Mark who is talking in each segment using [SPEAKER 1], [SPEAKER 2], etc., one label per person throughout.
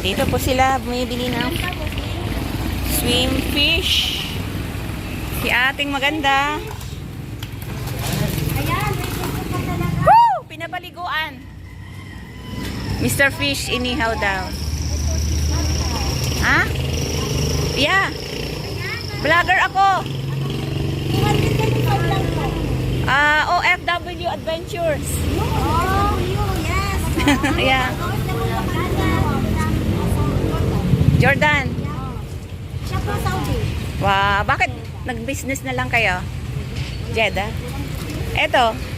[SPEAKER 1] Nandito po sila, bumibili ng swim fish. Si ating maganda.
[SPEAKER 2] Ayan.
[SPEAKER 1] Woo! Pinapaliguan. Mr. Fish, inihaw daw. Ha? Yeah. Vlogger ako.
[SPEAKER 2] 225 lang po.
[SPEAKER 1] Ah, OFW Adventures.
[SPEAKER 2] Oh, you, yes.
[SPEAKER 1] yeah. Jordan.
[SPEAKER 2] Siya po Saudi.
[SPEAKER 1] Wow, bakit nag-business na lang kayo? Jeddah. Eto.
[SPEAKER 2] Ano.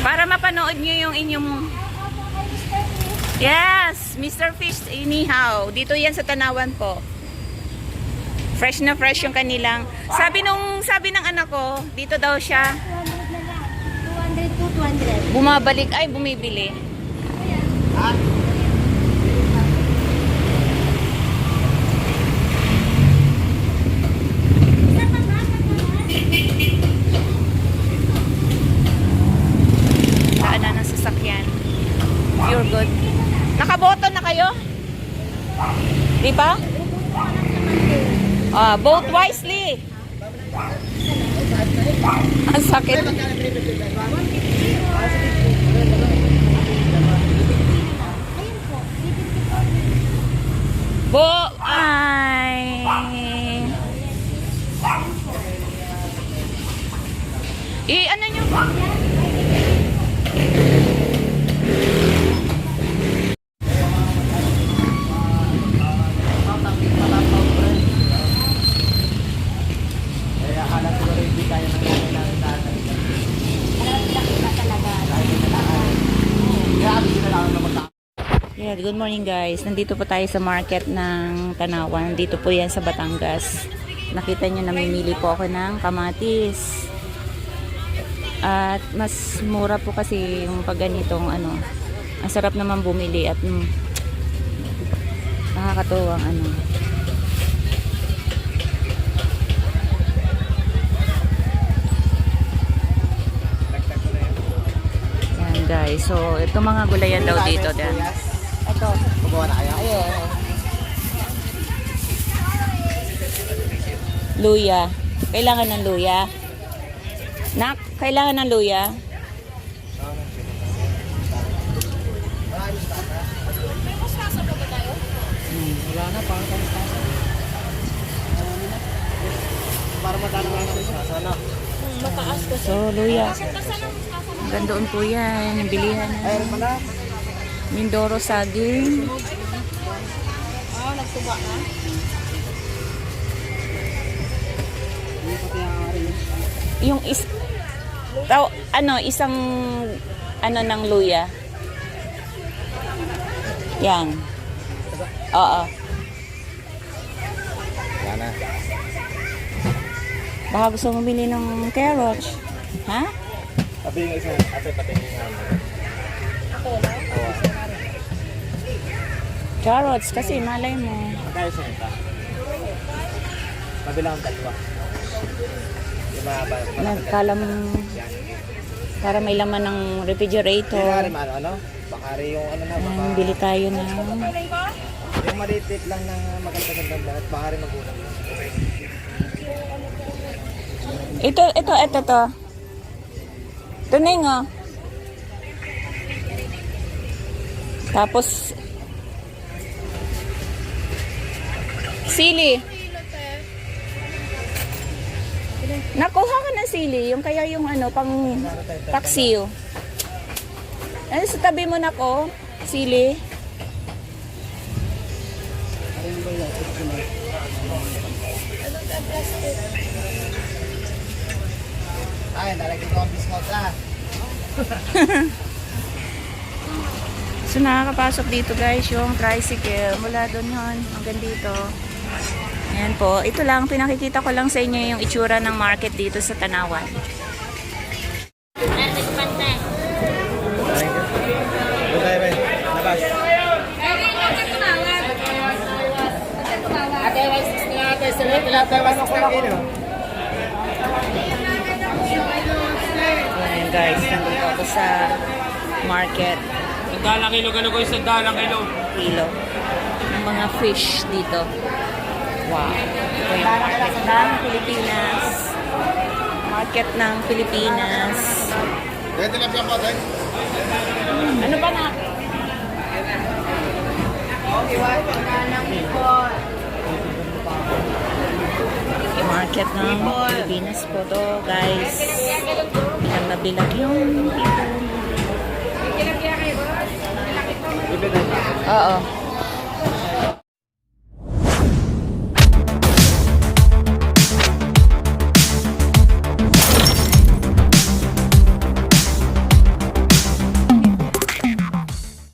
[SPEAKER 1] Para mapanood nyo yung inyong... Yes, Mr. Fish, inihaw. Dito yan sa Tanawan po. Fresh na fresh yung kanilang... Sabi nung, sabi ng anak ko, dito daw siya
[SPEAKER 2] 200 na lang. 200 to 200.
[SPEAKER 1] Bumabalik, ay bumibili. Kayo? Di ba? Ah, vote wisely. Ang sakit.
[SPEAKER 2] Ayun po, 350 po.
[SPEAKER 1] Bo ay I ano nyo?
[SPEAKER 3] Eh, akala ko rin hindi kaya ng nanay namin tatay. Kaya kami sinalaman na magta-
[SPEAKER 1] Yeah, good morning guys. Nandito po tayo sa market ng Tanawan. Dito po yan sa Batangas. Nakita nyo namimili po ako ng kamatis. At mas mura po kasi yung pag ganitong ano. Ang sarap naman bumili at mm, nakakatuwang ano. Guys. So, ito mga gulayan daw dito. Dan. Ito.
[SPEAKER 3] Magawa na kaya?
[SPEAKER 1] Ayun. Luya. Kailangan ng luya. Nak, kailangan ng luya.
[SPEAKER 3] Wala na, parang kamustasan. Para madami na namin sa sana.
[SPEAKER 1] So, luya. Hanggang doon po yan. Yung bilihan.
[SPEAKER 3] Ayun pala.
[SPEAKER 1] Mindoro saging.
[SPEAKER 3] Hindi ko tiyari.
[SPEAKER 1] Yung is... Taw, ano, isang... Ano ng luya. Yan. Oo.
[SPEAKER 3] Wala na.
[SPEAKER 1] Baka gusto mo bili ng carrots. Ha?
[SPEAKER 3] Sabi yung isa, ate pati yung ano.
[SPEAKER 1] Carrots kasi malay mo.
[SPEAKER 3] Magkaya sa ito? Mabilang dalawa.
[SPEAKER 1] Nagkalam para may laman ng
[SPEAKER 3] Kaya
[SPEAKER 1] refrigerator.
[SPEAKER 3] rin ano, ano? Baka rin yung ano na, baka...
[SPEAKER 1] Ayan, bili tayo ng
[SPEAKER 3] Yung maliit lang ng maganda-gandang lahat, baka rin magulang.
[SPEAKER 1] Ito, ito, ito, to. Ito na yung, oh. Tapos, sili. Nakuha ka ng sili, yung kaya yung ano, pang paksiw. Ano sa tabi mo na ko? Sili.
[SPEAKER 3] Ay, nalagyan ko ang biscuit ah.
[SPEAKER 1] So nakakapasok dito guys yung tricycle mula doon yun hanggang dito. Ayan po. Ito lang, pinakikita ko lang sa inyo yung itsura ng market dito sa Tanawan.
[SPEAKER 3] Kilo.
[SPEAKER 1] guys, nandito ako sa market
[SPEAKER 4] Sandaan kilo, gano'n ko yung sandaan kilo.
[SPEAKER 1] kilo ng mga fish dito. Wow. Ito yung market ng Pilipinas. Market ng Pilipinas.
[SPEAKER 3] Lang siya po, tayo.
[SPEAKER 1] Ano ba na? Market ng Pilipinas po to, guys. Bilang na bilang yung people. Oo.